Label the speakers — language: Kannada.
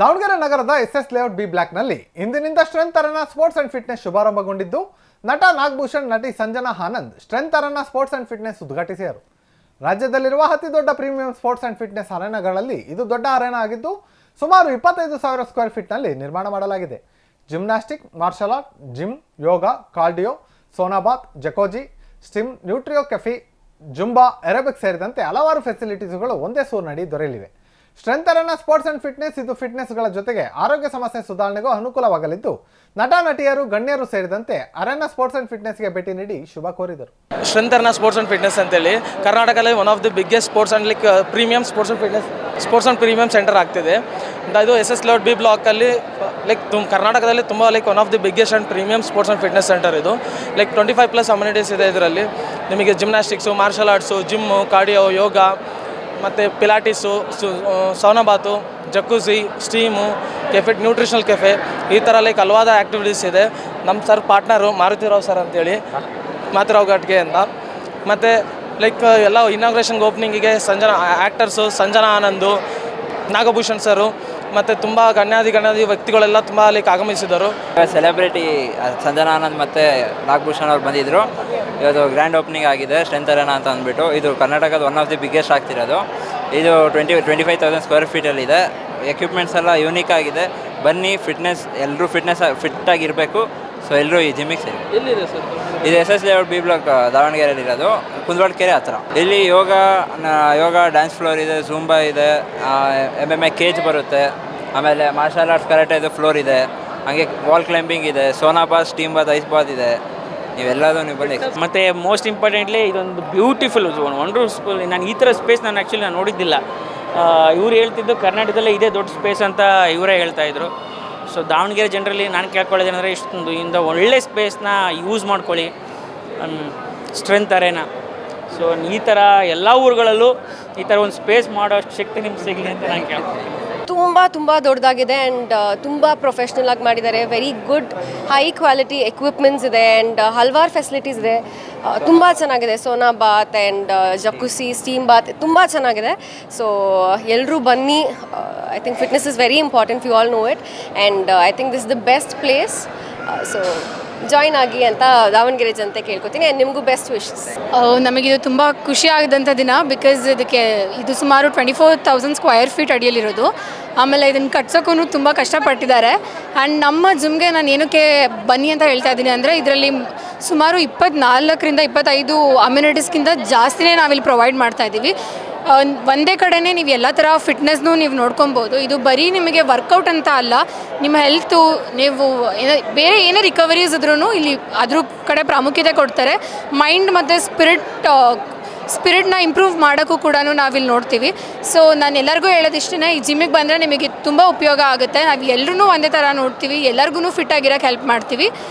Speaker 1: ದಾವಣಗೆರೆ ನಗರದ ಎಸ್ ಎಸ್ ಲೇಔಟ್ ಬಿ ಬ್ಲಾಕ್ನಲ್ಲಿ ಇಂದಿನಿಂದ strength arena sports and fitness ಶುಭಾರಂಭಗೊಂಡಿದ್ದು, ನಟ ನಾಗಭೂಷಣ್, ನಟಿ Sanjana Anand strength arena sports and fitness ಉದ್ಘಾಟಿಸಿದರು. ರಾಜ್ಯದಲ್ಲಿರುವ ಅತಿ ದೊಡ್ಡ ಪ್ರೀಮಿಯಂ ಸ್ಪೋರ್ಟ್ಸ್ ಅಂಡ್ ಫಿಟ್ನೆಸ್ ಅರೇನಾಗಳಲ್ಲಿ ಇದು ದೊಡ್ಡ ಅರೇನಾ ಆಗಿದ್ದು, ಸುಮಾರು ಇಪ್ಪತ್ತೈದು ಸಾವಿರ ಸ್ಕ್ವೇರ್ ಫೀಟ್ನಲ್ಲಿ ನಿರ್ಮಾಣ ಮಾಡಲಾಗಿದೆ. Gymnastic, martial art, gym, yoga, cardio sauna bath jacuzzi, steam, ನ್ಯೂಟ್ರಿಯೋ cafe, Zumba aerobic ಸೇರಿದಂತೆ ಹಲವಾರು ಫೆಸಿಲಿಟೀಸ್ಗಳು ಒಂದೇ ಸೂರಿನಡಿ ದೊರೆಯಲಿವೆ. Strength arena sports and fitness ಇದು ಫಿಟ್ನೆಸ್ಗಳ ಜೊತೆಗೆ ಆರೋಗ್ಯ ಸಮಸ್ಯೆ ಸುಧಾರಣೆಗೂ ಅನುಕೂಲವಾಗಲಿದ್ದು ನಟ ನಟಿಯರು ಗಣ್ಯರು ಸೇರಿದಂತೆ ಅರಣ್ಯ ಸ್ಪೋರ್ಟ್ಸ್ ಅಂಡ್ ಫಿಟ್ನೆಸ್ಗೆ ಭೇಟಿ ನೀಡಿ ಶುಭ ಕೋರಿದರು.
Speaker 2: ಸ್ಟ್ರೆಂಥರ್ನ ಸ್ಪೋರ್ಟ್ಸ್ ಅಂಡ್ ಫಿಟ್ನೆಸ್ ಅಂತೇಳಿ, ಕರ್ನಾಟಕದಲ್ಲಿ one of the biggest sports and like premium sports and fitness sports and premium center ಆಗ್ತಿದೆ. ಇದು ಎಸ್ ಎಸ್ ಲೇಔಟ್ ಬಿ ಬ್ಲಾಕಲ್ಲಿ ಲೈಕ್ ತುಮ್, ಕರ್ನಾಟಕದಲ್ಲಿ ತುಂಬ like one of the biggest and premium sports and fitness center ಇದು. Like twenty five plus amenities ಇದೆ ಇದರಲ್ಲಿ. ನಿಮಗೆ gymnastics martial arts gym cardio yoga ಮತ್ತು pilates sauna bath jacuzzi steam, cafe, nutritional cafe, ಈ ಥರ ಲೈಕ್ ಹಲವಾದ ಆ್ಯಕ್ಟಿವಿಟೀಸ್ ಇದೆ. ನಮ್ಮ ಸರ್ ಪಾರ್ಟ್ನರು ಮಾರುತಿರಾವ್ ಸರ್ ಅಂತೇಳಿ, ಮಾತುರಾವ್ ಘಟ್ಗೆ ಅಂತ. ಮತ್ತು ಲೈಕ್ ಎಲ್ಲ ಇನಾಗ್ರೇಷನ್ಗೆ ಓಪನಿಂಗಿಗೆ ಸಂಜನಾ ಆ್ಯಕ್ಟರ್ಸು ಸಂಜನಾ ಆನಂದು, ನಾಗಭೂಷಣ್ ಸರು ಮತ್ತು ತುಂಬ ಗಣ್ಯಾದಿ ಗಣ್ಯಾದಿ ವ್ಯಕ್ತಿಗಳೆಲ್ಲ ತುಂಬ ಲೈಕ್ ಆಗಮಿಸಿದರು.
Speaker 3: ಸೆಲೆಬ್ರಿಟಿ ಸಂಜನಾ ಆನಂದ್ ಮತ್ತು ನಾಗಭೂಷಣ್ ಅವ್ರು ಬಂದಿದ್ದರು ಇವತ್ತು ಗ್ರ್ಯಾಂಡ್ ಓಪನಿಂಗ್ ಆಗಿದೆ ಸ್ಟ್ರೆಂತ್ ಅರೇನಾ ಅಂತ ಅಂದ್ಬಿಟ್ಟು. ಇದು ಕರ್ನಾಟಕದ ಒನ್ ಆಫ್ ದಿ ಬಿಗ್ಗೆಸ್ಟ್ ಆಗ್ತಿರೋದು. ಇದು twenty twenty five thousand square ಫೀಟಲ್ಲಿದೆ equipments ಎಲ್ಲ ಯೂನಿಕ್ ಆಗಿದೆ. ಬನ್ನಿ ಫಿಟ್ನೆಸ್ ಎಲ್ಲರೂ ಫಿಟ್ನೆಸ್ ಫಿಟ್ಟಾಗಿರಬೇಕು ಸೊ ಎಲ್ಲರೂ ಈ ಜಿಮ್ಮಿಗೆ ಸೇರಿ.
Speaker 2: ಎಲ್ಲಿದೆ ಸರ್?
Speaker 3: ಇದು S S layout B block ದಾವಣಗೆರೆಯಲ್ಲಿ ಇರೋದು. ಕುಂದವಾಡ ಕೆರೆ ಹತ್ರ. ಇಲ್ಲಿ ಯೋಗ ಯೋಗ ಡ್ಯಾನ್ಸ್ ಫ್ಲೋರ್ ಇದೆ ಝೂಂಬಾ ಇದೆ ಎಂ ಎಂ ಎ ಕೇಜ್ ಬರುತ್ತೆ. ಆಮೇಲೆ ಮಾರ್ಷಲ್ ಆರ್ಟ್ಸ್ ಕರಾಟೆ ಇದು ಫ್ಲೋರ್ ಇದೆ. ಹಾಗೆ ವಾಲ್ ಕ್ಲೈಂಬಿಂಗ್ ಇದೆ. Sauna bath steam bath ice bath ಇದೆ. ನೀವೆಲ್ಲದೂ ನೀವು ಬನ್ನಿ
Speaker 4: ಮತ್ತು ಮೋಸ್ಟ್ ಇಂಪಾರ್ಟೆಂಟ್ಲಿ ಇದೊಂದು ಬ್ಯೂಟಿಫುಲ್ ವಂಡರ್ಫುಲ್ ನಾನು ಈ ಥರ ಸ್ಪೇಸ್ ನಾನು ಆ್ಯಕ್ಚುಲಿ ನಾನು ನೋಡಿದ್ದಿಲ್ಲ. ಇವ್ರು ಹೇಳ್ತಿದ್ದು ಕರ್ನಾಟಕದಲ್ಲೇ ಇದೇ ದೊಡ್ಡ ಸ್ಪೇಸ್ ಅಂತ ಇವರೇ ಹೇಳ್ತಾ ಇದ್ರು. ಸೊ ದಾವಣಗೆರೆ ಜನರಲ್ಲಿ ನಾನು ಕೇಳ್ಕೊಳ್ಳೋದೇನೆಂದರೆ ಇಷ್ಟೊಂದು ಇಂದ ಒಳ್ಳೆ ಸ್ಪೇಸ್ನ ಯೂಸ್ ಮಾಡ್ಕೊಳ್ಳಿ. ಸ್ಟ್ರೆಂತ್ ಅರೇನ ಸೊ ಈ ಥರ ಎಲ್ಲ ಊರುಗಳಲ್ಲೂ ಈ ಥರ ಒಂದು ಸ್ಪೇಸ್ ಮಾಡೋ ಶಕ್ತಿ ನಿಮ್ಗೆ ಸಿಗಲಿ ಅಂತ ನಾನು ಕೇಳ್ತೀನಿ
Speaker 5: ತುಂಬ ತುಂಬ ದೊಡ್ಡದಾಗಿದೆ ಆ್ಯಂಡ್ ತುಂಬ ಪ್ರೊಫೆಷ್ನಲ್ ಆಗಿ ಮಾಡಿದ್ದಾರೆ. Very good high quality equipments ಇದೆ ಆ್ಯಂಡ್ ಹಲವಾರು ಫೆಸಿಲಿಟೀಸ್ ಇದೆ. ತುಂಬ ಚೆನ್ನಾಗಿದೆ. Sauna bath and jacuzzi steam bath ತುಂಬ ಚೆನ್ನಾಗಿದೆ. ಸೊ ಎಲ್ಲರೂ ಬನ್ನಿ. I think fitness is very important you all know it and I think this the best place so join ಆಗಿ ಅಂತ ದಾವಣಗೆರೆ ಜನತೆ ಕೇಳ್ಕೊತೀನಿ ನಿಮಗೂ ಬೆಸ್ಟ್ ವಿಶಸ್
Speaker 6: ನಮಗಿದು ತುಂಬ ಖುಷಿ ಆಗಿದಂಥ ದಿನ ಬಿಕಾಸ್ ಇದಕ್ಕೆ ಇದು ಸುಮಾರು twenty four thousand square feet ಅಡಿಯಲ್ಲಿರೋದು. ಆಮೇಲೆ ಇದನ್ನು ಕಟ್ಸೋಕ್ಕೂ ತುಂಬ ಕಷ್ಟಪಟ್ಟಿದ್ದಾರೆ. ಆ್ಯಂಡ್ ನಮ್ಮ ಜಿಮ್ಗೆ ನಾನು ಏನಕ್ಕೆ ಬನ್ನಿ ಅಂತ ಹೇಳ್ತಾ ಇದ್ದೀನಿ ಅಂದರೆ ಇದರಲ್ಲಿ ಸುಮಾರು ಇಪ್ಪತ್ನಾಲ್ಕರಿಂದ ಇಪ್ಪತ್ತೈದು ಅಮ್ಯುನಿಟೀಸ್ಗಿಂತ ಜಾಸ್ತಿನೇ ನಾವಿಲ್ಲಿ ಪ್ರೊವೈಡ್ ಮಾಡ್ತಾ ಇದ್ದೀವಿ ಒಂದೇ ಕಡೆನೇ ನೀವು ಎಲ್ಲ ಥರ ಫಿಟ್ನೆಸ್ನು ನೀವು ನೋಡ್ಕೊಬೋದು. ಇದು ಬರೀ ನಿಮಗೆ ವರ್ಕೌಟ್ ಅಂತ ಅಲ್ಲ, ನಿಮ್ಮ ಹೆಲ್ತು ನೀವು ಏನ ಬೇರೆ ಏನೇ ರಿಕವರೀಸ್ ಇದ್ರೂ ಇಲ್ಲಿ ಅದ್ರ ಕಡೆ ಪ್ರಾಮುಖ್ಯತೆ ಕೊಡ್ತಾರೆ. ಮೈಂಡ್ ಮತ್ತು ಸ್ಪಿರಿಟ್ ಸ್ಪಿರಿಟ್ನ ಇಂಪ್ರೂವ್ ಮಾಡೋಕ್ಕೂ ಕೂಡ ನಾವಿಲ್ಲಿ ನೋಡ್ತೀವಿ. ಸೊ ನಾನು ಎಲ್ಲರಿಗೂ ಹೇಳೋದಿಷ್ಟೇ ಈ ಜಿಮ್ಮಿಗೆ ಬಂದರೆ ನಿಮಗೆ ತುಂಬ ಉಪಯೋಗ ಆಗುತ್ತೆ. ನಾವು ಎಲ್ಲರೂ ಒಂದೇ ಥರ ನೋಡ್ತೀವಿ ಎಲ್ಲರಿಗೂ ಫಿಟ್ ಆಗಿರೋಕ್ಕೆ ಹೆಲ್ಪ್ ಮಾಡ್ತೀವಿ.